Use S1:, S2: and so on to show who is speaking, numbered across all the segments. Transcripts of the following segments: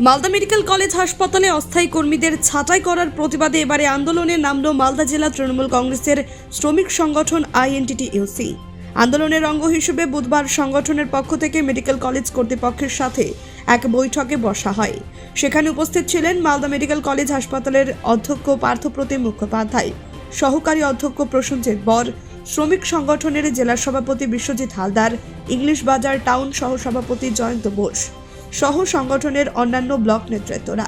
S1: Malda medical college হাসপাতালে অস্থায়ী কর্মীদের ছাঁটাই করার প্রতিবাদে এবারে আন্দোলনে নামল মালদা জেলা তৃণমূল কংগ্রেসের শ্রমিক সংগঠন আইএনটিটি ইউসি আন্দোলনের অঙ্গ হিসেবে বুধবার সংগঠনের পক্ষ থেকে মেডিকেল কলেজ কর্তৃপক্ষের সাথে এক বৈঠকে বসা হয়। সেখানে উপস্থিত ছিলেন মালদা মেডিকেল কলেজ হাসপাতালের অধ্যক্ষ পার্থপ্রতিম মুখোপাধ্যায়, সহকারী অধ্যক্ষ প্রসঞ্জিৎ বর, শ্রমিক সংগঠনের জেলা সভাপতি বিশ্বজিৎ হালদার, ইংলিশ বাজার টাউন সহ সভাপতি জয়ন্ত বোস। সহ সংগঠনের অন্যান্য ব্লক নেতৃত্বরা।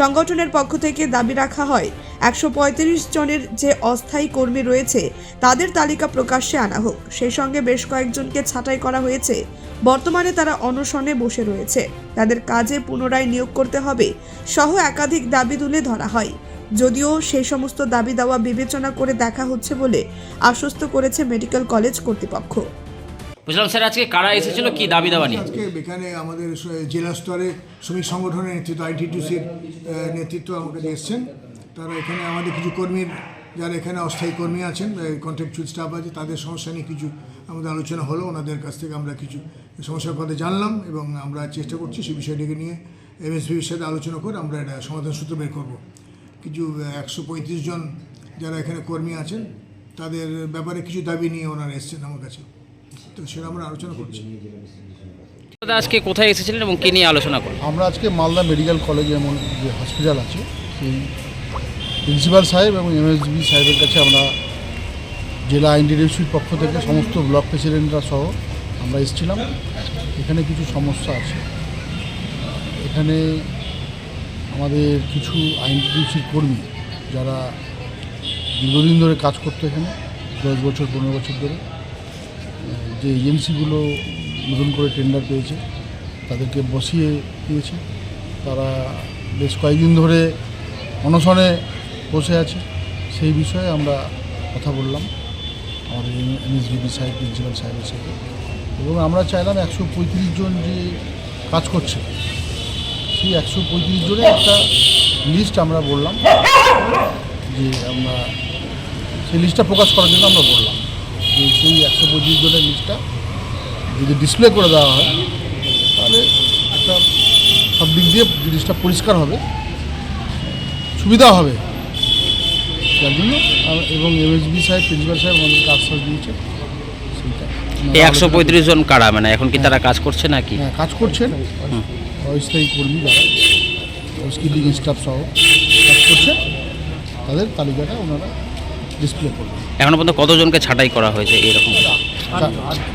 S1: সংগঠনের পক্ষ থেকে দাবি রাখা হয়, একশো পঁয়ত্রিশ জনের যে অস্থায়ী কর্মী রয়েছে, তাদের তালিকা প্রকাশ্যে আনা হোক। সেই সঙ্গে বেশ কয়েকজনকে ছাঁটাই করা হয়েছে। বর্তমানে তারা অনশনে বসে রয়েছে। তাদের কাজে পুনরায় নিয়োগ করতে হবে সহ একাধিক দাবি তুলে ধরা হয়। যদিও সেই সমস্ত দাবি দেওয়া বিবেচনা করে দেখা হচ্ছে বলে আশ্বস্ত করেছে মেডিকেল কলেজ কর্তৃপক্ষ।
S2: বুঝলাম স্যার, আজকে কারা এসেছিল? কি দাবি দাবা নিয়ে?
S3: আজকে এখানে আমাদের জেলা স্তরে শ্রমিক সংগঠনের নেতৃত্ব আইটিটিসির নেতৃত্ব আমার কাছে এসছেন। তারা এখানে আমাদের কিছু কর্মীর, যারা এখানে অস্থায়ী কর্মী আছেন কন্ট্রাকচুয়াল স্টাফ আছে, তাদের সমস্যা নিয়ে কিছু আমাদের আলোচনা হলো। ওনাদের কাছ থেকে আমরা কিছু সমস্যার কথা জানলাম এবং আমরা চেষ্টা করছি সেই বিষয়টিকে নিয়ে এমএসপির সাথে আলোচনা করে আমরা এটা সমাধান সূত্র বের করব। কিছু একশো পঁয়ত্রিশ জন যারা এখানে কর্মী আছেন, তাদের ব্যাপারে কিছু দাবি নিয়ে ওনারা এসছেন আমার কাছে। তো সেটা আমরা আলোচনা করছি।
S2: আজকে কোথায় এসেছিলেন এবং কি নিয়ে আলোচনা করলেন?
S4: আমরা আজকে মালদা মেডিকেল কলেজ এমন যে হসপিটাল আছে সেই প্রিন্সিপাল সাহেব এবং এমএসবি সাহেবের কাছে আমরা জেলা আইনডিডিউসির পক্ষ থেকে সমস্ত ব্লক প্রেসিডেন্টরা সহ আমরা এসেছিলাম। এখানে কিছু সমস্যা আছে। এখানে আমাদের কিছু আইনডিডিউসির কর্মী যারা দীর্ঘদিন ধরে কাজ করতো এখানে দশ বছর পনেরো বছর ধরে। যে এজেন্সিগুলো নতুন করে টেন্ডার পেয়েছে, তাদেরকে বসিয়ে দিয়েছে। তারা বেশ কয়েকদিন ধরে অনশনে বসে আছে। সেই বিষয়ে আমরা কথা বললাম আমাদের এমএসবিবি সাহেব, প্রিন্সিপাল সাহেবের সাথে। এবং আমরা চাইলাম একশো পঁয়ত্রিশ জন যে কাজ করছে, সেই একশো পঁয়ত্রিশ জনের একটা লিস্ট আমরা বললাম। যে আমরা সেই লিস্টটা প্রকাশ করার জন্য আমরা বললাম। যে সেই একশো পঁচিশ জনের লিস্টটা যদি ডিসপ্লে করে দেওয়া হয় তাহলে একটা সব দিক দিয়ে জিনিসটা পরিষ্কার হবে সুবিধা হবে। যার জন্য এবং এমএসবি সাহেব প্রিন্সিপাল সাহেব আমাদেরকে আশ্বাস দিয়েছে সেইটা।
S2: এই একশো পঁয়ত্রিশ জন কারা? মানে এখন কি তারা কাজ করছে নাকি?
S4: হ্যাঁ কাজ করছেন। অস্থায়ী কর্মী যারা হাউসকিপিং স্টাফ সহ কাজ করছে তাদের তালিকাটা ওনারা ডিসপ্লে করবেন
S2: এখনও পর্যন্ত কতজনকে ছাঁটাই করা হয়েছে এরকম?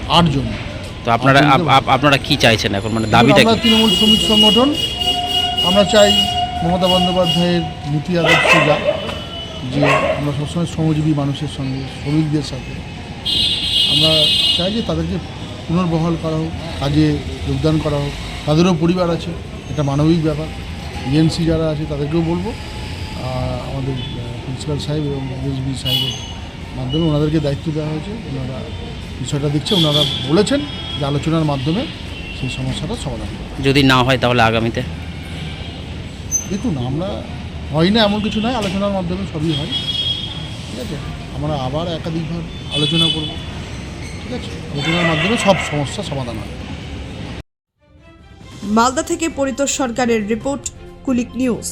S4: আটজন।
S2: তো আপনারা আপ- আপ- আপনারা কি চাইছেন এখন? মানে দাবিটা
S4: আমরা তৃণমূল শ্রমিক সংগঠন আমরা চাই মমতা বন্দ্যোপাধ্যায়ের নীতি আদর্শ যা যে আমরা সবসময় শ্রমজীবী মানুষের সঙ্গে শ্রমিকদের সাথে। আমরা চাই যে তাদেরকে পুনর্বহাল করা হোক কাজে যোগদান করা হোক। তাদেরও পরিবার আছে এটা মানবিক ব্যাপার। এজেন্সি যারা আছে তাদেরকেও বলব। আমাদের প্রিন্সিপাল সাহেব এবং এসবি সাহেবের মাধ্যমে ওনাদেরকে দায়িত্ব দেওয়া হয়েছে। ওনারা বিষয়টা দেখছে ওনারা বলেছেন যে আলোচনার মাধ্যমে সেই সমস্যাটা সমাধান
S2: যদি না হয় তাহলে আগামীতে?
S4: দেখুন আমরা হয় না এমন কিছু নয় আলোচনার মাধ্যমে সবই হয়। ঠিক আছে? আমরা আবার একাধিকবার আলোচনা করব। ঠিক আছে? আলোচনার মাধ্যমে সব সমস্যা সমাধান হবে।
S1: মালদা থেকে পরিতোষ সরকারের রিপোর্ট কুলিক নিউজ।